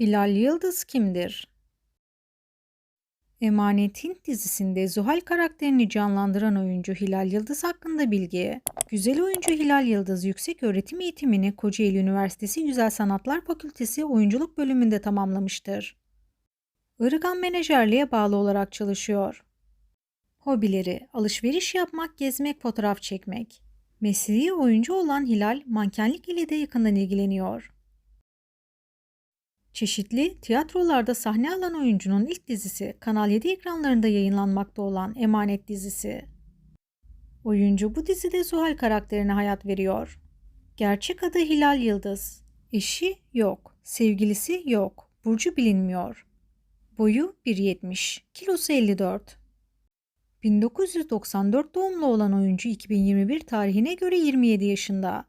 Hilal Yıldız kimdir? Emanet dizisinde Zuhal karakterini canlandıran oyuncu Hilal Yıldız hakkında bilgi. Güzel oyuncu Hilal Yıldız yüksek öğretim eğitimini Kocaeli Üniversitesi Güzel Sanatlar Fakültesi oyunculuk bölümünde tamamlamıştır. Irıgan menajerliğe bağlı olarak çalışıyor. Hobileri alışveriş yapmak, gezmek, fotoğraf çekmek. Mesleği oyuncu olan Hilal mankenlik ile de yakından ilgileniyor. Çeşitli tiyatrolarda sahne alan oyuncunun ilk dizisi Kanal 7 ekranlarında yayınlanmakta olan Emanet dizisi. Oyuncu bu dizide Zuhal karakterine hayat veriyor. Gerçek adı Hilal Yıldız. Eşi yok, sevgilisi yok, burcu bilinmiyor. Boyu 1.70, kilosu 54. 1994 doğumlu olan oyuncu 2021 tarihine göre 27 yaşında.